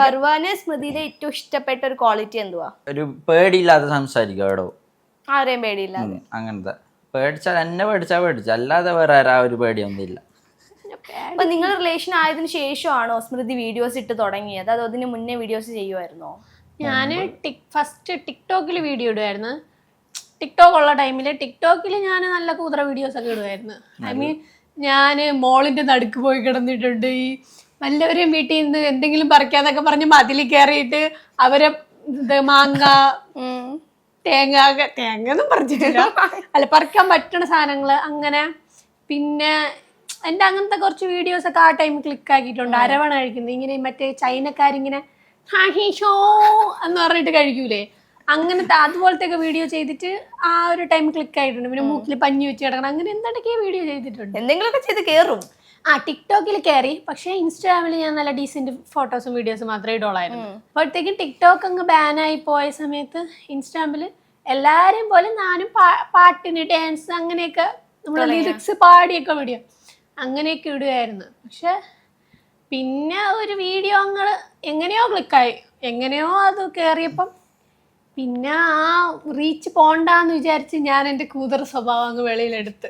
ഫർവാന് സ്മൃതിയിലെ ഏറ്റവും ഇഷ്ടപ്പെട്ട ഒരു ക്വാളിറ്റി എന്തുവാ? ഒരു പേടിയില്ലാതെ സംസാരിക്കും എവിടോ ആരെയും പേടിയില്ലാതെ? അങ്ങനത്തെ. പേടിച്ചാൽ എന്നെ പേടിച്ചാ പേടിച്ച. അല്ലാതെ വേറെ ആരാ ഒരു പേടിയൊന്നും ഇല്ല അപ്പൊ നിങ്ങൾ റിലേഷൻ ആയതിനു ശേഷമാണോ സ്മൃതി വീഡിയോസ് ഇട്ട് തുടങ്ങിയത്? അതോ അതിന് മുന്നേ വീഡിയോസ് ചെയ്യുമായിരുന്നോ ഞാൻ ടിക് ഫസ്റ്റ് ടിക്ടോക്കിൽ വീഡിയോ ഇടുമായിരുന്നു ടിക്ടോക്ക് ഉള്ള ടൈമിൽ ടിക്ടോക്കിൽ ഞാൻ നല്ല കൂതറ വീഡിയോസ് ഒക്കെ ഇടുമായിരുന്നു ഐ മീൻ ഞാൻ മോളിന്റെ നടുക്ക് പോയി കിടന്നിട്ടുണ്ട്. ഈ വല്ലവരെയും വീട്ടിൽ നിന്ന് എന്തെങ്കിലും പറിക്കാന്നൊക്കെ പറഞ്ഞ് മതിൽ കയറിയിട്ട് അവരെ ഇത് മാങ്ങ തേങ്ങ തേങ്ങ ഒന്നും പറഞ്ഞിട്ടില്ല അല്ല പറിക്കാൻ പറ്റണ സാധനങ്ങൾ അങ്ങനെ. പിന്നെ എന്റെ അങ്ങനത്തെ കുറച്ച് വീഡിയോസ് ഒക്കെ ആ ടൈം ക്ലിക്ക് ആക്കിയിട്ടുണ്ട്. അരവണ കഴിക്കുന്നത്. ഇങ്ങനെ മറ്റേ ചൈനക്കാരിങ്ങനെ ഷോ എന്ന് പറഞ്ഞിട്ട് കഴിക്കൂലേ? അങ്ങനത്തെ അതുപോലത്തെ ഒക്കെ വീഡിയോ ചെയ്തിട്ട് ആ ഒരു ടൈം ക്ലിക്ക് ആയിട്ടുണ്ട്. പിന്നെ മൂക്കിൽ പഞ്ഞി വെച്ച് കിടക്കണം. അങ്ങനെ എന്തൊക്കെ വീഡിയോ ചെയ്തിട്ടുണ്ട്. എന്തെങ്കിലുമൊക്കെ ചെയ്ത് കേറും. ആ ടിക്ടോക്കിൽ കയറി പക്ഷേ ഇൻസ്റ്റാഗ്രാമിൽ ഞാൻ നല്ല ഡീസെന്റ് ഫോട്ടോസും വീഡിയോസും മാത്രമേ ഇടോളായിരുന്നു അപ്പോഴത്തേക്കും ടിക്ടോക്ക് അങ്ങ് ബാനായി പോയ സമയത്ത് ഇൻസ്റ്റാഗ്രാമിൽ എല്ലാരെയും പോലെ നാനും പാട്ടിന് ഡാൻസ് അങ്ങനെയൊക്കെ നമ്മൾ ലിറിക്സ് പാടിയൊക്കെ വീഡിയോ അങ്ങനെയൊക്കെ ഇടുമായിരുന്നു പക്ഷെ പിന്നെ ഒരു വീഡിയോ അങ്ങ് എങ്ങനെയോ ക്ലിക്കായി എങ്ങനെയോ അത് കയറിയപ്പം പിന്നെ ആ റീച്ച് പോണ്ടാന്ന് വിചാരിച്ച് ഞാൻ എന്റെ കൂതറ സ്വഭാവം അങ്ങ് വെളിയിലെടുത്ത്.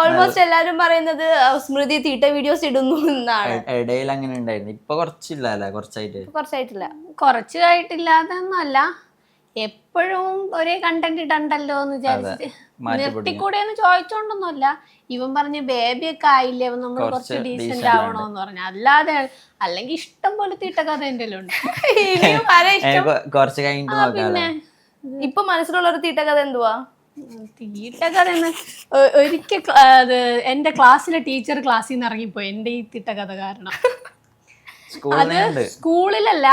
ഓൾമോസ്റ്റ് എല്ലാരും പറയുന്നത് സ്മൃതി തീട്ട വീഡിയോസ് ഇടുന്നു എന്നാണ്. ഇടയിൽ അങ്ങനെ ഉണ്ടായിരുന്നു. ഇപ്പൊ കുറച്ചില്ല കുറച്ചായിട്ട്? കുറച്ചായിട്ടില്ല. കുറച്ച് ആയിട്ടില്ലാതൊന്നുമല്ല എപ്പോഴും ഒരേ കണ്ടന്റ് ഇടണ്ടല്ലോ എന്ന് വിചാരിച്ചിട്ട്. നിർത്തിക്കൂടെ എന്ന് ചോദിച്ചോണ്ടൊന്നുമല്ല. ഇവൻ പറഞ്ഞ് ബേബി ഒക്കെ ആയില്ലേ? നമ്മൾ കുറച്ച് ഡീസെന്റ് ആവണോന്ന് പറഞ്ഞു. അല്ലാതെ അല്ലെങ്കിൽ ഇഷ്ടം പോലെ തീട്ട കഥ എന്റെ ഉണ്ട് കുറച്ച് ഇപ്പൊ മനസ്സിലുള്ള ഒരു തീട്ട കഥ എന്തുവാ? തീട്ട കഥ എന്ന് ഒരിക്കൽ അത് എന്റെ ക്ലാസ്സിലെ ടീച്ചർ ക്ലാസ്സിൽ നിന്ന് ഇറങ്ങിപ്പോയി എന്റെ ഈ തിട്ട കഥ കാരണം അത് സ്കൂളിലല്ല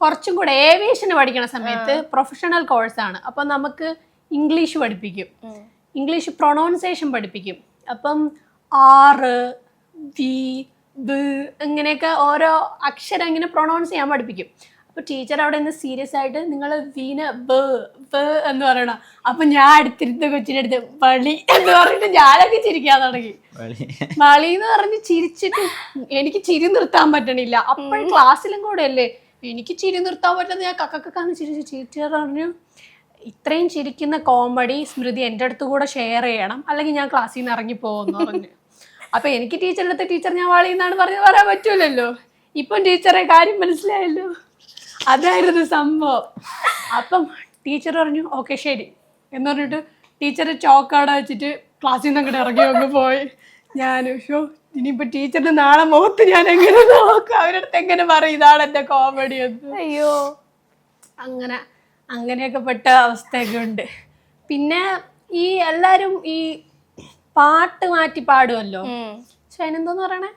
കുറച്ചും കൂടെ ഏവിയേഷന് പഠിക്കണ സമയത്ത് പ്രൊഫഷണൽ കോഴ്സാണ് അപ്പം നമുക്ക് ഇംഗ്ലീഷ് പഠിപ്പിക്കും. ഇംഗ്ലീഷ് പ്രൊണൗൺസിയേഷൻ പഠിപ്പിക്കും. അപ്പം ആറ് വി ബ് ഇങ്ങനെയൊക്കെ ഓരോ അക്ഷരം ഇങ്ങനെ പ്രൊണൗൺസ് ചെയ്യാൻ പഠിപ്പിക്കും. അപ്പോൾ ടീച്ചർ അവിടെ നിന്ന് സീരിയസ് ആയിട്ട് നിങ്ങൾ വീന ബ് ബ് എന്ന് പറയണം. അപ്പം ഞാൻ അടുത്തിരുന്ന കൊച്ചിന്റെ അടുത്ത് വളി എന്ന് പറഞ്ഞിട്ട് ഞാനൊക്കെ ചിരിക്കാൻ തുടങ്ങി. വെളി. എന്ന് പറഞ്ഞ് ചിരിച്ചിട്ട് എനിക്ക് ചിരി നിർത്താൻ പറ്റണില്ല. അപ്പോൾ ക്ലാസ്സിലും കൂടെ അല്ലേ എനിക്ക് ചിരി നിർത്താൻ പറ്റുന്ന ഞാൻ കക്കക്കാന്ന് ചിരിച്ചു ടീച്ചർ പറഞ്ഞു ഇത്രയും ചിരിക്കുന്ന കോമഡി സ്മൃതി എന്റെ അടുത്ത് കൂടെ ഷെയർ ചെയ്യണം. അല്ലെങ്കിൽ ഞാൻ ക്ലാസ്സിൽ നിന്ന് ഇറങ്ങി പോകുമെന്ന് പറഞ്ഞു. അപ്പൊ എനിക്ക് ടീച്ചറിന്റെ അടുത്ത് ടീച്ചർ ഞാൻ വളി എന്നാണ് പറഞ്ഞു പറയാൻ പറ്റൂലല്ലോ. ഇപ്പം ടീച്ചറെ കാര്യം മനസ്സിലായല്ലോ. അതായിരുന്നു സംഭവം. അപ്പം ടീച്ചർ പറഞ്ഞു ഓക്കെ ശരി. എന്ന് പറഞ്ഞിട്ട് ടീച്ചർ ചോക്കവിടെ വെച്ചിട്ട് ക്ലാസ്സിൽ നിന്ന് അങ്ങോട്ട് ഇറങ്ങി അങ്ങ് പോയി. ഞാൻ ഷോ ഇനിയിപ്പോ ടീച്ചറിന് നാളെ മുഖത്ത് ഞാൻ എങ്ങനെ നോക്കാം? അവരുടെ അടുത്ത് എങ്ങനെ പറയും? ഇതാണ് എന്റെ കോമഡി എന്ന്. അയ്യോ. അങ്ങനെ അങ്ങനെയൊക്കെ പെട്ട അവസ്ഥയൊക്കെ ഉണ്ട്. പിന്നെ ഈ എല്ലാരും ഈ പാട്ട് മാറ്റി പാടുമല്ലോ. പക്ഷെ അതിനെന്തോന്ന് പറയണേ?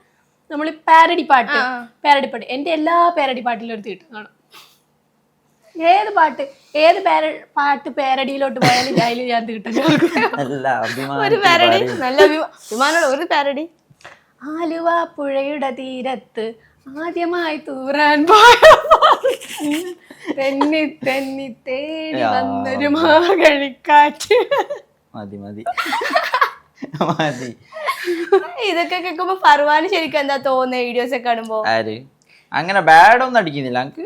നമ്മൾ പാരഡി പാട്ട് പാരഡി പാട്ട്. എന്റെ എല്ലാ പാരഡി പാട്ടിലും ഒരു തീട്ടം കാണും. ഏത് പാട്ട് ഏത് പാര പാട്ട് പാരഡിയിലോട്ട് പോയാലും അതിൽ ഞാൻ കിട്ടും ഒരു പാരഡി നല്ല അഭിമാനം അഭിമാനമുള്ള ഒരു പാരഡി. ആലുവ പുഴയുടെ തീരത്ത് ആദ്യമായി തൂറാൻ പോയ തെന്നി തെന്നി തേടി വന്നൊരു മാകഴിക്കാറ്റ് മതി മതി. മതി. ഇതൊക്കെ കേൾക്കുമ്പോ ഫർവാന് ശരിക്കും എന്താ തോന്നുന്നത് വീഡിയോസ് ഒക്കെ കാണുമ്പോ? ആര്? അങ്ങനെ ബാഡ് ഒന്നും അടിക്കുന്നില്ല. എനിക്ക്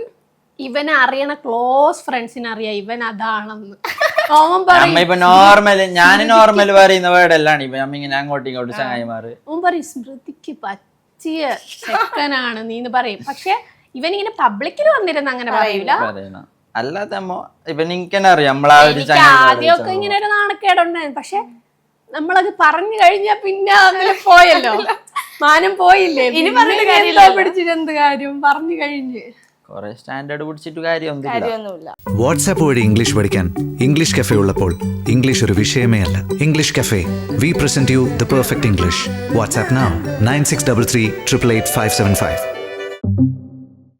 ഇവനെ അറിയണ ക്ലോസ് ഫ്രണ്ട്സിനെ അറിയാം. ഇവൻ അതാണെന്ന്. പറയും അമ്മ ഇപ്പൊ ഞാൻ നോർമൽ പറയുന്ന വേർഡല്ലാണ് ഇപ്പൊ അമ്മ ഇങ്ങനെ അങ്ങോട്ടും ഇങ്ങോട്ടും ചങ്ങായിമാറ് ഓൻ പറയും സ്മൃതിക്ക് പറ്റിയ ചെക്കനാണ് നീന്ന് പറയും. പക്ഷെ ഇവനിങ്ങനെ പബ്ലിക്കിൽ വന്നിരുന്ന അങ്ങനെ പറയൂല അല്ലാതെ അമ്മ ഇപ്പൊ അറിയാം. നമ്മളാ ഒരു എനിക്ക് ചങ്ങായി ആദ്യമൊക്കെ ഇങ്ങനെ ഒരു നാണക്കേടുണ്ടായിരുന്നു പക്ഷെ നമ്മളത് പറഞ്ഞു കഴിഞ്ഞാ പിന്നെ അങ്ങനെ പോയല്ലോ. മാനം പോയില്ലേ? ഇനി പിന്നെ പറഞ്ഞിട്ട് ഇനി പിടിച്ചിട്ട് എന്ത് കാര്യം? പറഞ്ഞു കഴിഞ്ഞ്. വാട്സ്ആപ്പ് സ്റ്റാൻഡേർഡ് പിടിച്ചിട്ട് കാര്യമൊന്നുമില്ല. കാര്യമൊന്നുമില്ല. വാട്സാപ്പ് വഴി ഇംഗ്ലീഷ് പഠിക്കാൻ ഇംഗ്ലീഷ് കഫേ ഉള്ളപ്പോൾ ഇംഗ്ലീഷ് ഒരു വിഷയമേ അല്ല. English cafe we present you the perfect English WhatsApp nine six double three triple eight five seven five